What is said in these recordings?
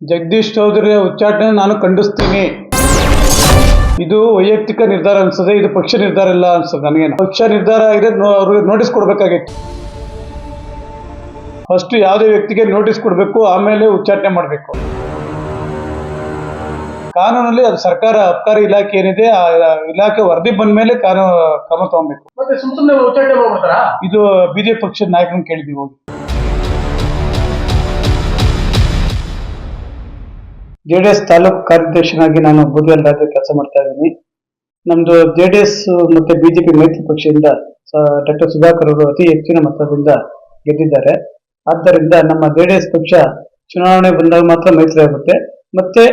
ಜಗದೀಶ್ ಚೌಧರಿ ಉಚ್ಚಾಟನೆ ನಾನು ಖಂಡಿಸ್ತೀನಿ. ಇದು ವೈಯಕ್ತಿಕ ನಿರ್ಧಾರ ಅನ್ಸದೆ ಇದು ಪಕ್ಷ ನಿರ್ಧಾರ ಇಲ್ಲ ಅನ್ಸದೆ ನನಗೇನು. ಪಕ್ಷ ನಿರ್ಧಾರ ಆಗಿದೆ ಅವ್ರಿಗೆ ನೋಟಿಸ್ ಕೊಡಬೇಕಾಗಿತ್ತು. ಫಸ್ಟ್ ಯಾವುದೇ ವ್ಯಕ್ತಿಗೆ ನೋಟಿಸ್ ಕೊಡಬೇಕು ಆಮೇಲೆ ಉಚ್ಚಾಟನೆ ಮಾಡಬೇಕು. ಕಾನೂನಲ್ಲಿ ಅದು ಸರ್ಕಾರ ಅಬಕಾರಿ ಇಲಾಖೆ ಏನಿದೆ ಆ ಇಲಾಖೆ ವರದಿ ಬಂದ ಮೇಲೆ ಕಾನೂನು ಕ್ರಮ ತಗೊಬೇಕು. ಇದು ಬಿಜೆಪಿ ಪಕ್ಷದ ನಾಯಕನ ಕೇಳಿದ್ವಿ ಹೋಗಿ. ಜೆ ಡಿ ಎಸ್ ತಾಲೂಕು ಕಾರ್ಯದರ್ಶಿನಾಗಿ ನಾನು ಬೂದಿಯಲ್ ರಾಜ್ಯ ಕೆಲಸ ಮಾಡ್ತಾ ಇದ್ದೀನಿ. ನಮ್ದು ಜೆ ಡಿ ಎಸ್ ಮತ್ತೆ ಬಿಜೆಪಿ ಮೈತ್ರಿ ಪಕ್ಷದಿಂದ ಡಾಕ್ಟರ್ ಸುಧಾಕರ್ ಅವರು ಅತಿ ಹೆಚ್ಚಿನ ಮತದಿಂದ ಗೆದ್ದಿದ್ದಾರೆ. ಆದ್ದರಿಂದ ನಮ್ಮ ಜೆ ಡಿ ಎಸ್ ಪಕ್ಷ ಚುನಾವಣೆ ಬಂದಾಗ ಮಾತ್ರ ಮೈತ್ರಿ ಆಗುತ್ತೆ. ಮತ್ತೆ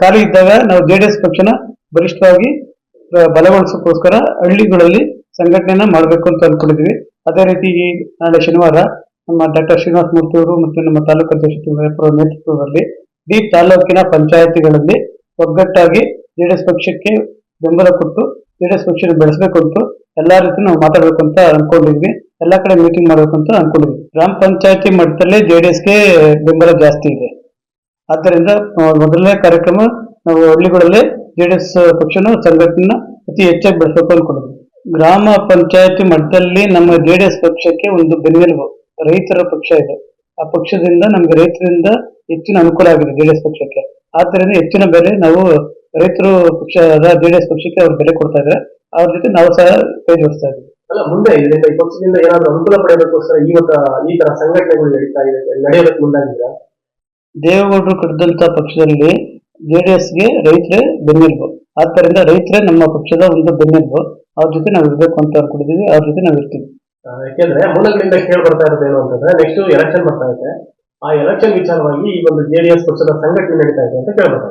ಖಾಲಿ ಇದ್ದಾಗ ನಾವು ಜೆ ಡಿ ಎಸ್ ಪಕ್ಷನ ಬಲಿಷ್ಠವಾಗಿ ಬಲಗೊಳಿಸೋಕ್ಕೋಸ್ಕರ ಹಳ್ಳಿಗಳಲ್ಲಿ ಸಂಘಟನೆಯನ್ನ ಮಾಡಬೇಕು ಅಂತ ಅನ್ಕೊಂಡಿದ್ವಿ. ಅದೇ ರೀತಿ ನಾಳೆ ಶನಿವಾರ ನಮ್ಮ ಡಾಕ್ಟರ್ ಶ್ರೀನಿವಾಸ ಮೂರ್ತಿ ಅವರು ಮತ್ತು ನಮ್ಮ ತಾಲೂಕು ಅಧ್ಯಕ್ಷ ನೇತೃತ್ವದಲ್ಲಿ ಈ ತಾಲೂಕಿನ ಪಂಚಾಯತಿಗಳಲ್ಲಿ ಒಗ್ಗಟ್ಟಾಗಿ ಜೆಡಿಎಸ್ ಪಕ್ಷಕ್ಕೆ ಬೆಂಬಲ ಕೊಟ್ಟು, ಜೆಡಿಎಸ್ ಪಕ್ಷ ಬೆಳೆಸಬೇಕು ಅಂತ ಎಲ್ಲಾ ರೀತಿ ನಾವು ಮಾತಾಡ್ಬೇಕು ಅಂತ ಅನ್ಕೊಂಡಿದ್ವಿ. ಎಲ್ಲಾ ಕಡೆ ಮೀಟಿಂಗ್ ಮಾಡ್ಬೇಕು ಅಂತ ಅನ್ಕೊಂಡಿದ್ವಿ. ಗ್ರಾಮ ಪಂಚಾಯತಿ ಮಟ್ಟದಲ್ಲಿ ಜೆಡಿಎಸ್ಗೆ ಬೆಂಬಲ ಜಾಸ್ತಿ ಇದೆ. ಆದ್ದರಿಂದ ಮೊದಲನೇ ಕಾರ್ಯಕ್ರಮ ನಾವು ಹಳ್ಳಿಗಳಲ್ಲಿ ಜೆಡಿಎಸ್ ಪಕ್ಷನ ಸಂಘಟನೆ ಅತಿ ಹೆಚ್ಚಾಗಿ ಬೆಳೆಸಬೇಕು ಅನ್ಕೊಂಡಿದ್ವಿ. ಗ್ರಾಮ ಪಂಚಾಯತಿ ಮಟ್ಟದಲ್ಲಿ ನಮ್ಮ ಜೆಡಿಎಸ್ ಪಕ್ಷಕ್ಕೆ ಒಂದು ಬೆನ್ನೆಲುಬು. ರೈತರ ಪಕ್ಷ ಇದೆ. ಆ ಪಕ್ಷದಿಂದ ನಮ್ಗೆ ರೈತರಿಂದ ಹೆಚ್ಚಿನ ಅನುಕೂಲ ಆಗಿದೆ ಜೆಡಿಎಸ್ ಪಕ್ಷಕ್ಕೆ. ಆದ್ದರಿಂದ ಹೆಚ್ಚಿನ ಬೆಲೆ ನಾವು ರೈತರು ಪಕ್ಷದ ಎಸ್ ಪಕ್ಷಕ್ಕೆ ಅವ್ರು ಬೆಲೆ ಕೊಡ್ತಾ ಇದ್ದಾರೆ. ಅವ್ರ ಜೊತೆ ನಾವು ಸಹ ಕೈ ಜೋಡಿಸ್ತಾ ಇದ್ದೀವಿ. ಅಲ್ಲ ಮುಂದೆ ಇದರಿಂದ ಈ ಪಕ್ಷದಿಂದ ಏನಾದ್ರು ಅನುಕೂಲ ಪಡೆಯಬೇಕೋಸ್ಕರ ಇವತ್ತು ಈ ತರ ಸಂಘಟನೆಗಳು ನಡೀತಾ ಇದೆ ನಡೆಯೋದಕ್ಕೆ ಮುಂದಾಗಿದೆ. ದೇವೇಗೌಡರು ಕಟ್ಟಿದಂತ ಪಕ್ಷದಲ್ಲಿ ಜೆಡಿಎಸ್ಗೆ ರೈತರೇ ಬೆನ್ನೆಲುಬು. ಆದ್ದರಿಂದ ರೈತರೇ ನಮ್ಮ ಪಕ್ಷದ ಒಂದು ಬೆನ್ನೆಲುಬು. ಅವ್ರ ಜೊತೆ ನಾವು ಇರ್ಬೇಕು ಅಂತ ಅನ್ಕೊಂಡಿದೀವಿ ಅವ್ರ ಜೊತೆ ನಾವು ಇರ್ತೀವಿ. ಯಾಕೆಂದ್ರೆ ಮೂಲಗಳಿಂದ ಕೇಳಿ ಬರ್ತಾ ಇರೋದು ಏನು ಅಂತಂದ್ರೆ ನೆಕ್ಸ್ಟ್ ಎಲೆಕ್ಷನ್ ಬರ್ತಾ ಇದೆ. ಆ ಎಲೆಕ್ಷನ್ ವಿಚಾರವಾಗಿ ಈ ಒಂದು ಜೆಡಿಎಸ್ ಪಕ್ಷದ ಸಂಘಟನೆ ನಡೀತಾ ಇದೆ ಅಂತ ಕೇಳ್ಬರ್ತಾ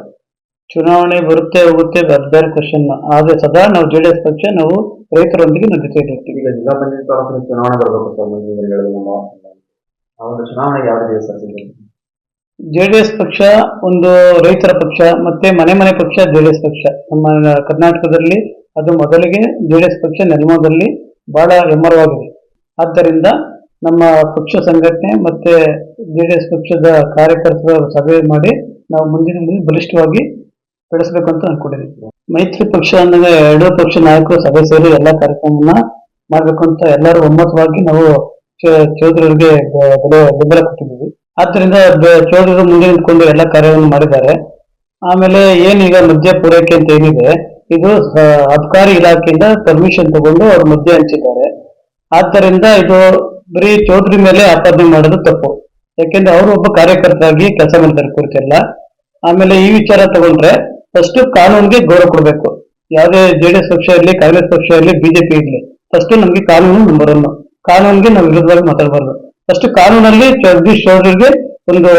ಚುನಾವಣೆ ಬರುತ್ತೆ ಹೋಗುತ್ತೆ ಬೇರೆ ಬೇರೆ ಕ್ವಶನ್ ಆದ್ರೆ ಸದಾ ನಾವು ಜೆಡಿಎಸ್ ಪಕ್ಷ ನಾವು ರೈತರೊಂದಿಗೆ ನಾವು ಜೊತೆ ಇರ್ತೀವಿ. ಈಗ ಜಿಲ್ಲಾ ಪಂಚಾಯತ್ ತಾಲೂಕಿನ ಚುನಾವಣೆ ಬರಬೇಕು ಸರ್ ಮುಂದಿನ ದಿನಗಳಲ್ಲಿ ನಮ್ಮ ಆ ಒಂದು ಚುನಾವಣೆಗೆ ಯಾವ ರೀತಿ ಸರ್ ಜೆಡಿಎಸ್ ಪಕ್ಷ ಒಂದು ರೈತರ ಪಕ್ಷ ಮತ್ತೆ ಮನೆ ಮನೆ ಪಕ್ಷ ಜೆಡಿಎಸ್ ಪಕ್ಷ. ನಮ್ಮ ಕರ್ನಾಟಕದಲ್ಲಿ ಅದು ಮೊದಲಿಗೆ ಜೆಡಿಎಸ್ ಪಕ್ಷ ನೆಲಮದಲ್ಲಿ ಬಹಳ ಹೆಮ್ಮರವಾಗಿದೆ. ಆದ್ದರಿಂದ ನಮ್ಮ ಪಕ್ಷ ಸಂಘಟನೆ ಮತ್ತೆ ಜೆಡಿಎಸ್ ಪಕ್ಷದ ಕಾರ್ಯಕರ್ತರ ಸಭೆ ಮಾಡಿ ನಾವು ಮುಂದಿನ ದಿನ ಬಲಿಷ್ಠವಾಗಿ ಬೆಳೆಸಬೇಕು ಅಂತ ಅನ್ಕೊಂಡಿದ್ದೀವಿ ಮೈತ್ರಿ ಪಕ್ಷ ಅಂದಾಗ ಎರಡೂ ಪಕ್ಷ ನಾಯಕರು ಸಭೆ ಸೇರಿ ಎಲ್ಲ ಕಾರ್ಯಕ್ರಮವನ್ನ ಮಾಡಬೇಕು ಅಂತ ಎಲ್ಲರೂ ಒಮ್ಮತವಾಗಿ ನಾವು ಚ- ಚೌಧರಿಗೆ ಬೆ- ಬೆಲೆ, ಬೆಂಬಲ ಕೊಟ್ಟಿದ್ದೀವಿ. ಆದ್ದರಿಂದ ಬೆ- ಚೌಧರಿ ಮುಂದೆ ನಿಂತ್ಕೊಂಡು ಎಲ್ಲ ಕಾರ್ಯವನ್ನು ಮಾಡಿದ್ದಾರೆ. ಆಮೇಲೆ ಏನೀಗ ಮದ್ಯ ಪೂರೈಕೆ ಅಂತ ಏನಿದೆ, ಇದು ಅಬಕಾರಿ ಇಲಾಖೆಯಿಂದ ಪರ್ಮಿಷನ್ ತಗೊಂಡು ಅವರು ಮದ್ಯ ಹಂಚಿದ್ದಾರೆ. ಆದ್ದರಿಂದ ಇದು ಬರೀ ಚೌಟ್ರಿ ಮೇಲೆ ಆಪಾದನೆ ಮಾಡೋದು ತಪ್ಪು. ಯಾಕೆಂದ್ರೆ ಅವರು ಒಬ್ಬ ಕಾರ್ಯಕರ್ತರಾಗಿ ಕೆಲಸ ಮಾಡ್ತಾರೆ ಕುರಿತೆಲ್ಲ ಆಮೇಲೆ ಈ ವಿಚಾರ ತಗೊಂಡ್ರೆ ಫಸ್ಟ್ ಕಾನೂನಿಗೆ ಗೌರವ ಕೊಡಬೇಕು. ಯಾವುದೇ ಜೆಡಿಎಸ್ ಪಕ್ಷ ಇರಲಿ, ಕಾಂಗ್ರೆಸ್ ಪಕ್ಷ ಇರಲಿ ಬಿಜೆಪಿ ಇರಲಿ ಫಸ್ಟ್ ನಮ್ಗೆ ಕಾನೂನು ನಂಬರ್ ಒನ್ ಕಾನೂನಿಗೆ ನಾವು ವಿರುದ್ಧವಾಗಿ ಮಾತಾಡಬಾರ್ದು. ಫಸ್ಟ್ ಕಾನೂನಲ್ಲಿ ಜಗದೀಶ್ ಚೌಧರಿಗೆ ಒಂದು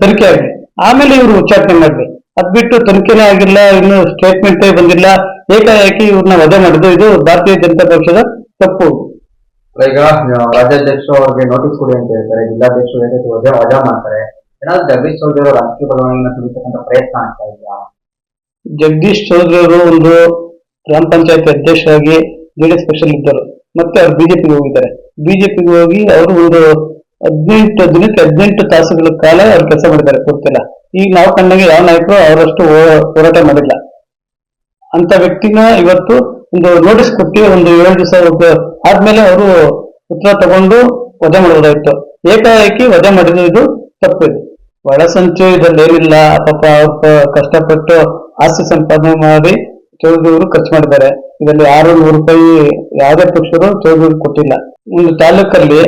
ತನಿಖೆ ಆಗಲಿ. ಆಮೇಲೆ ಇವರು ಉಚ್ಚಾಟನೆ ಮಾಡಲಿ. ಅದ್ ಬಿಟ್ಟು ತನಿಖೆನೇ ಆಗಿಲ್ಲ, ಇನ್ನು ಸ್ಟೇಟ್ಮೆಂಟೇ ಬಂದಿಲ್ಲ. ಏಕಾಏಕಿ ಇವ್ರನ್ನ ವಜಾ ಮಾಡಿದ್ರು ಇದು ಭಾರತೀಯ ಜನತಾ ಪಕ್ಷದ ತಪ್ಪು. ಈಗ ರಾಜ್ಯಾಧ್ಯಕ್ಷರು ಅವ್ರಿಗೆ ನೋಟಿಸ್ ಕೊಡಿ ಅಂತ ಹೇಳ್ತಾರೆ, ಜಿಲ್ಲಾಧ್ಯಕ್ಷರು ಏಕೈತೆ ವಜಾ ಮಾಡ್ತಾರೆ. ಏನಾದ್ರು ಜಗದೀಶ್ ಚೌಧರಿ ಅವರು ರಾಜಕೀಯ ಬದಲಾವಣೆಯನ್ನು ತಿಳಿಸತಕ್ಕಂಥ ಪ್ರಯತ್ನ ಆಗ್ತಾ ಇದೆಯಾ? ಜಗದೀಶ್ ಚೌಧರಿ ಅವರು ಒಂದು ಗ್ರಾಮ ಪಂಚಾಯತ್ ಅಧ್ಯಕ್ಷರಾಗಿ ಜೆಡಿಎಸ್ ಪಕ್ಷದಲ್ಲಿ ಇದ್ದರು. ಮತ್ತೆ ಅವ್ರು ಬಿಜೆಪಿಗೆ ಹೋಗಿದ್ದಾರೆ. ಬಿಜೆಪಿಗೆ ಹೋಗಿ ಅವರು ಒಂದು ಹದಿನೆಂಟು, ದಿನಕ್ಕೆ ಹದಿನೆಂಟು ತಾಸುಗಳ ಕಾಲ ಅವ್ರು ಕೆಲಸ ಮಾಡಿದ್ದಾರೆ ಗೊತ್ತಿಲ್ಲ ಈಗ ನಾವು ಕಂಡಂಗೆ ಯಾವ ನಾಯಕರು ಅವರಷ್ಟು ಹೋರಾಟ ಮಾಡಿಲ್ಲ. ಅಂತ ವ್ಯಕ್ತಿನ ಇವತ್ತು ಒಂದು ನೋಟಿಸ್ ಕೊಟ್ಟು ಒಂದು ಏಳು ದಿವಸ ಆದ್ಮೇಲೆ ಅವರು ಉತ್ತರ ತಗೊಂಡು ವಜೆ ಮಾಡೋದಾಯ್ತು. ಏಕಾಏಕಿ ವಜೆ ಮಾಡಿದ್ರು ಇದು ತಪ್ಪು ಇದು. ಒಳಸಂಚು ಇದ್ರಲ್ಲಿ ಏನಿಲ್ಲ, ಪಾಪ ಅವ್ರು ಕಷ್ಟಪಟ್ಟು ಆಸ್ತಿ ಸಂಪಾದನೆ ಮಾಡಿ ಚೌಧರಿ ಖರ್ಚು ಮಾಡಿದ್ದಾರೆ. ಇದರಲ್ಲಿ ಆರು ನೂರು ರೂಪಾಯಿ ಯಾವುದೇ ಪಕ್ಷರು ಚೌಧರಿ ಕೊಟ್ಟಿಲ್ಲ. ಒಂದು ತಾಲೂಕಲ್ಲಿ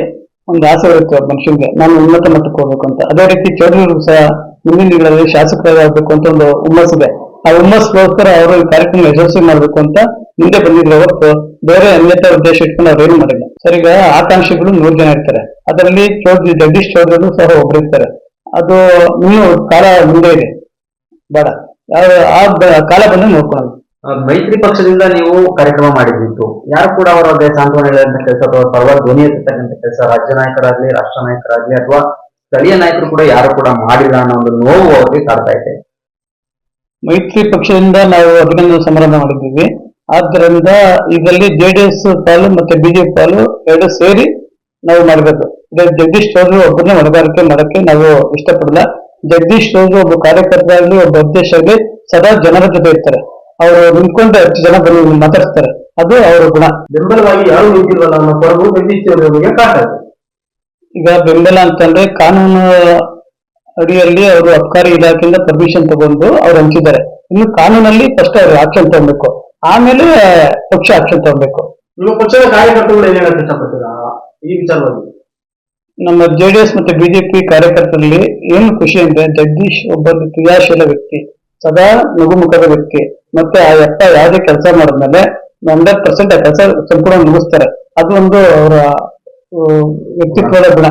ಒಂದು ಆಸೆ ಇರುತ್ತೆ ಮನುಷ್ಯನಿಗೆ, ನಾನು ಉನ್ನತ ಮಟ್ಟಕ್ಕೆ ಹೋಗ್ಬೇಕು ಅಂತ. ಅದೇ ರೀತಿ ಚೌಧರಿ ಸಹ ಮುಂದಿನ ದಿನಗಳಲ್ಲಿ ಶಾಸಕರಾಗಬೇಕು ಅಂತ ಒಂದು ಹುಮ್ಮಸ್ಸಿದೆ. ಆ ಹುಮ್ಮಸ್ಗೋಸ್ಕರ ಅವರು ಈ ಕಾರ್ಯಕ್ರಮ ಯಶಸ್ವಿ ಮಾಡಬೇಕು ಅಂತ ಮುಂದೆ ಬಂದಿದ್ರೆ ಹೊರತು ಬೇರೆ ಅನ್ಯತಾ ಉದ್ದೇಶ ಇಟ್ಕೊಂಡು ಅವ್ರು ಏನು ಮಾಡಿಲ್ಲ. ಸರ್ ಈಗ ಆಕಾಂಕ್ಷಿಗಳು ನೂರು ಜನ ಇರ್ತಾರೆ. ಅದರಲ್ಲಿ ಚೌಧರಿ ಜಗದೀಶ್ ಚೌಧರಿ ಸಹ ಒಬ್ರು ಇರ್ತಾರೆ. ಅದು ನೀವು ಕಾಲ ಮುಂದೆ ಇದೆ. ಬೇಡ. ಆ ಕಾಲ ಬಂದು ನೋಡ್ಕೊಳ್ಳಿ ಮೈತ್ರಿ ಪಕ್ಷದಿಂದ ನೀವು ಕಾರ್ಯಕ್ರಮ ಮಾಡಿದ್ದಿತ್ತು ಯಾರು ಕೂಡ ಅವರ ಸಾಂತ್ವನ ಹೇಳುವಂತ ಕೆಲಸ ಅಥವಾ ಪರವಾಗಿ ಧ್ವನಿ ಎತ್ತಿರ್ತಕ್ಕಂಥ ಕೆಲಸ, ರಾಜ್ಯ ನಾಯಕರಾಗ್ಲಿ, ರಾಷ್ಟ್ರ ನಾಯಕರಾಗ್ಲಿ ಅಥವಾ ಸ್ಥಳೀಯ ನಾಯಕರು ಕೂಡ ಯಾರು ಕೂಡ ಮಾಡಿಲ್ಲ ಅನ್ನೋ ಒಂದು ನೋವು ಅವ್ರಿಗೆ ಕಾಡ್ತಾ ಇದೆ. ಮೈತ್ರಿ ಪಕ್ಷದಿಂದ ನಾವು ಅಭಿನಂದನೆ ಸಮಾರಂಭ ಮಾಡಿದ್ದೀವಿ. ಆದ್ದರಿಂದ ಇದರಲ್ಲಿ ಜೆಡಿಎಸ್ ಪಾಲು ಮತ್ತೆ ಬಿಜೆಪಿ ಪಾಲು ಎರಡು ಸೇರಿ ನಾವು ಮಾಡಬೇಕು. ಜಗದೀಶ್ ಅವರು ಒಬ್ಬರನ್ನೇ ಹೊಣೆಗಾರಿಕೆ ಮಾಡಕ್ಕೆ ನಾವು ಇಷ್ಟಪಡಲ್ಲ. ಜಗದೀಶ್ ಅವರು ಒಬ್ಬ ಕಾರ್ಯಕರ್ತ ಆಗಲಿ ಒಬ್ಬ ಅಧ್ಯಕ್ಷ ಆಗಲಿ ಸದಾ ಜನರ ಜೊತೆ ಇರ್ತಾರೆ. ಅವರು ನಿಂತ್ಕೊಂಡು ಹೆಚ್ಚು ಜನ ಬಂದು ಮಾತಾಡ್ತಾರೆ ಅದು ಅವರ ಗುಣ. ಬೆಂಬಲವಾಗಿ ಯಾರು ನಿಂತಿಲ್ವಲ್ಲ ಅನ್ನೋ ಕೊರಗು ಜಗದೀಶ್ ಅವರಿಗೆ ಈಗ ಬೆಂಬಲ ಅಂತಂದ್ರೆ ಕಾನೂನು ಅಡಿಯಲ್ಲಿ ಅವರು ಅಬಕಾರಿ ಇಲಾಖೆಯಿಂದ ಪರ್ಮಿಷನ್ ತಗೊಂಡು ಅವ್ರು ಹಂಚಿದ್ದಾರೆ. ಇನ್ನು ಕಾನೂನಲ್ಲಿ ಫಸ್ಟ್ ಅವ್ರು ಆಕ್ಷನ್ ತಗೊಬೇಕು. ಆಮೇಲೆ ಪಕ್ಷ ಆಕ್ಷನ್ ತಗೊಬೇಕು. ನಿಮ್ಮ ಪಕ್ಷದ ಕಾರ್ಯಕರ್ತರು ಏನ್ ಹೇಳಕ್ ಇಷ್ಟಪಡ್ತೀರಾ? ಈ ವಿಚಾರವಾಗಿ. ನಮ್ಮ ಜೆಡಿಎಸ್ ಮತ್ತೆ ಬಿಜೆಪಿ ಕಾರ್ಯಕರ್ತರಲ್ಲಿ ಏನು ಖುಷಿ ಅಂದ್ರೆ ಜಗದೀಶ್ ಒಬ್ಬ ಕ್ರಿಯಾಶೀಲ ವ್ಯಕ್ತಿ ಸದಾ ನಗುಮುಖದ ವ್ಯಕ್ತಿ ಮತ್ತೆ ಆ ಎಪ್ಪ ಯಾವುದೇ ಕೆಲಸ ಮಾಡಿದ್ಮೇಲೆ ಹಂಡ್ರೆಡ್ ಪರ್ಸೆಂಟ್ ಆ ಕೆಲಸ ಸಂಪೂರ್ಣ ಮುಗಿಸ್ತಾರೆ. ಅದು ಒಂದು ಅವರ ವ್ಯಕ್ತಿತ್ವದ ಗುಣ.